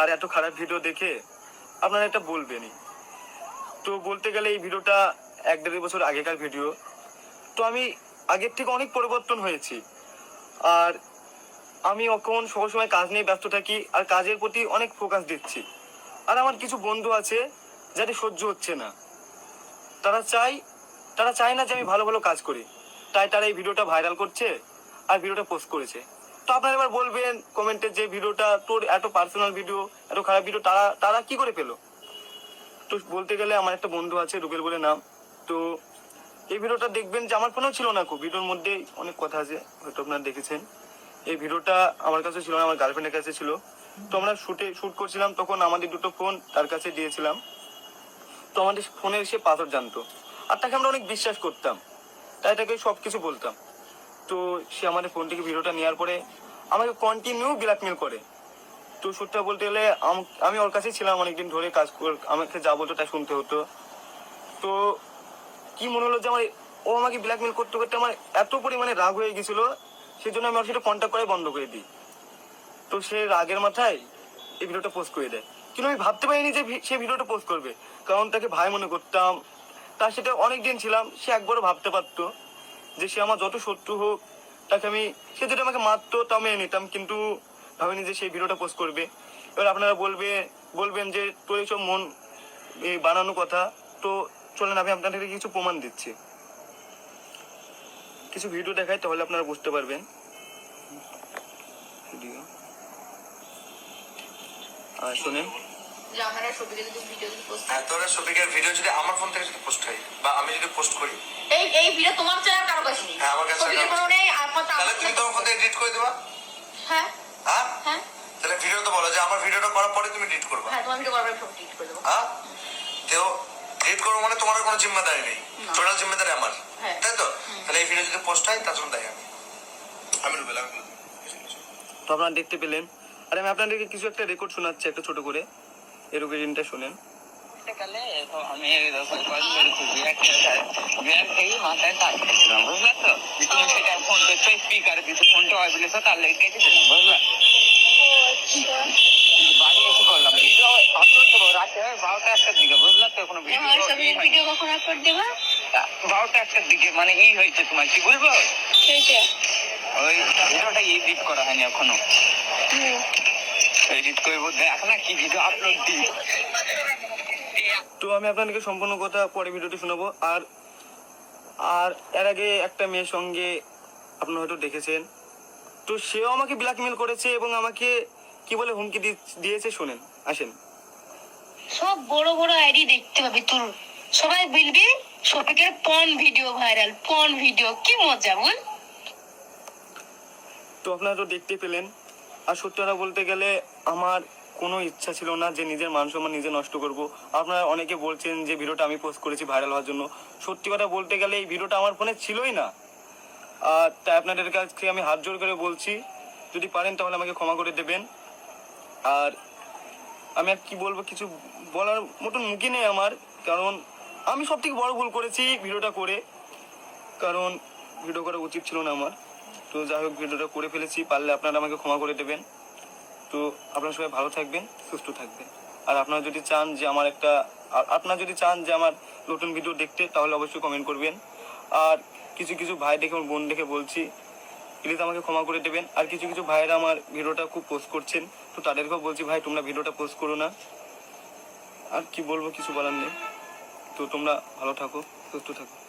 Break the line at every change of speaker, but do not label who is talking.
আর এত খারাপ ভিডিও দেখে আপনারা এটা বলবেনই। তো বলতে গেলে এই ভিডিওটা এক দেড় বছর আগেকার ভিডিও তো আমি আগের থেকে অনেক পরিবর্তন হয়েছি। আর আমি এখন সবসময় কাজ নিয়ে ব্যস্ত থাকি আর কাজের প্রতি অনেক ফোকাস দিচ্ছি। আর আমার কিছু বন্ধু আছে যাদের সহ্য হচ্ছে না। তারা চাই, তারা চায় না যে আমি ভালো ভালো কাজ করি। তাই তারা এই ভিডিওটা ভাইরাল করছে আর ভিডিওটা পোস্ট করেছে। তো আপনারা এবার বলবেন কমেন্টে যে ভিডিওটা, তোর এত পার্সোনাল ভিডিও এত খারাপ ভিডিও তারা তারা কি করে পেল? তো বলতে গেলে আমার একটা বন্ধু আছে, রুবেল বলে নাম। তো এই ভিডিওটা দেখবেন যে আমার ফোনেও ছিল না খুব। ভিডিওর মধ্যে অনেক কথা আছে, হয়তো আপনারা দেখেছেন। এই ভিডিওটা আমার কাছে ছিল না, আমার গার্লফ্রেন্ডের কাছে ছিল। তো আমরা শুটে, শুট করছিলাম, তখন আমাদের দুটো ফোন তার কাছে দিয়েছিলাম। তো আমাদের ফোনের সে পাথর জানতো। আর তাকে আমরা অনেক বিশ্বাস করতাম। তাই তাকে সব কিছু বলতাম। তো সে আমাদের ফোন থেকে ভিডিওটা নেওয়ার পরে আমাকে কন্টিনিউ ব্ল্যাকমেল করে। তো সত্যি বলতে গেলে, আমি ওর কাছেই ছিলাম অনেকদিন ধরে কাজ কর আমাকে যা বলতো তাই শুনতে হতো। তো কি মনে হলো যে আমার ও আমাকে ব্ল্যাকমেল করতে করতে আমার এত পরিমাণে রাগ হয়ে গেছিল সেই জন্য আমি ওর সাথে কন্ট্যাক্ট করে বন্ধ করে দিই। তো সে রাগের মাথায় এই ভিডিওটা পোস্ট করে দেয়। কিন্তু আমি ভাবতে পারিনি যে সে ভিডিওটা পোস্ট করবে। কারণ তাকে ভাই মনে করতাম। তার সাথে অনেক দিন ছিলাম, সে একবারও ভাবতে পারতো যে সে আমার যত শত্রু হোক তাকে আমি সে যদি আমাকে মারতো তাও মেনে নিতাম, কিন্তু ভাবিনি যে সেই ভিডিওটা পোস্ট করবে। এবার আপনারা বলবে বলবেন যে, তোর এইসব মন এই বানানো কথা, তো চলেন আমি আপনাদেরকে কিছু প্রমাণ দিচ্ছি। কিছু ভিডিও দেখাই তাহলে আপনারা বুঝতে পারবেন। আর শোনেন।
যে আমরা যদি ভিডিও যদি পোস্ট
হ্যাঁ তোরা ভিডিও যদি আমার ফোন থেকে যদি পোস্ট হয় বা আমি যদি পোস্ট করি।
এই এই ভিডিও তোমার চ্যানেল কারও কাছে নেই।
হ্যাঁ, আমার কাছে
কোনো নেই। আপাতত
তাহলে তুমি তোমার ফোন থেকে এডিট করে দেবা?
হ্যাঁ।
হ্যাঁ?
হ্যাঁ।
তাহলে ভিডিও তো বলো যে আমার ভিডিওটা করার পরে তুমি এডিট করবা।
হ্যাঁ তোমার ভিডিও করার পরে ডিলিট করে দেবো।
হ্যাঁ? তো এডিট করব মানে তোমার কোনো জিম্মেদারি নেই। টোটাল জিম্মেদারি আমার।
হ্যাঁ।
তাই তো? তাহলে এই ভিডিও যদি পোস্ট হয় তার জন্য দায়ী আমি। আমি রুবেল আমি
তো আপনারা দেখতে পেলেন। আর আমি আপনাদেরকে কিছু একটা রেকর্ড শোনাচ্ছি একটা ছোট করে। এই রেকর্ডিংটা শোনেন
কালে আমি এরকম কল মেরেছি বিরাট বিরাট থেকে মাথায় তাক দিয়েছিলাম বুঝলা তো? তুমি সেটা ফোন করছ স্পিকার দিছো ফোনটা হয় বলেছ তার লেগে কেটে দিলাম বুঝলা? বাড়ি এসে করলাম ভিডিও আপলোড করব রাতে বারোটা একটার দিকে বুঝলা তো? কোনো ভিডিও
ভিডিও কখন আপলোড দেবা?
বারোটা একটার দিকে মানে ই হয়েছে তোমার কি বলব? ওই ভিডিওটা এডিট করা হয়নি এখনও। এডিট করব। দেখ না কি ভিডিও আপলোড দিই।
তো আমি আপনাদেরকে সম্পূর্ণ কথা পরে ভিডিওতে শোনাবো। আর আর এর আগে একটা মেয়ের সঙ্গে আপনারা হয়তো দেখেছেন। তো সেও আমাকে ব্ল্যাকমেল করেছে এবং আমাকে কি বলে হুমকি দিয়েছে শোনেন আসেন।
সব বড় বড় আইডি দেখতে পাবি তোর। সবাই বলবি শফিকের পন ভিডিও ভাইরাল পন ভিডিও কি মজা বল।
তো আপনারা তো দেখতে পেলেন। আর সত্যি কথা বলতে গেলে আমার কোনো ইচ্ছা ছিল না যে নিজের মান সম্মান নিজে নষ্ট করব। আপনারা অনেকে বলছেন যে ভিডিওটা আমি পোস্ট করেছি ভাইরাল হওয়ার জন্য। সত্যি কথা বলতে গেলে এই ভিডিওটা আমার ফোনে ছিলই না। আর তাই আপনাদের কাছে আমি হাত জোর করে বলছি, যদি পারেন তাহলে আমাকে ক্ষমা করে দেবেন। আর আমি আর কি বলব, কিছু বলার মতন মুখই নেই আমার, কারণ আমি সব থেকে বড় ভুল করেছি ভিডিওটা করে। কারণ ভিডিও করা উচিত ছিল না আমার। তো যাই হোক, ভিডিওটা করে ফেলেছি, পারলে আপনারা আমাকে ক্ষমা করে দেবেন। তো আপনারা সবাই ভালো থাকবেন, সুস্থ থাকবেন। আর আপনারা যদি চান যে আমার একটা আপনারা যদি চান যে আমার নতুন ভিডিও দেখতে, তাহলে অবশ্যই কমেন্ট করবেন। আর কিছু কিছু ভাই দেখে আমার বোন দেখে বলছি প্লিজ আমাকে ক্ষমা করে দেবেন। আর কিছু কিছু ভাইয়েরা আমার ভিডিওটা খুব পোস্ট করছেন, তো তাদেরকেও বলছি, ভাই, তোমরা ভিডিওটা পোস্ট করো না। আর কি বলব, কিছু বলার নেই। তো তোমরা ভালো থাকো, সুস্থ থাকো।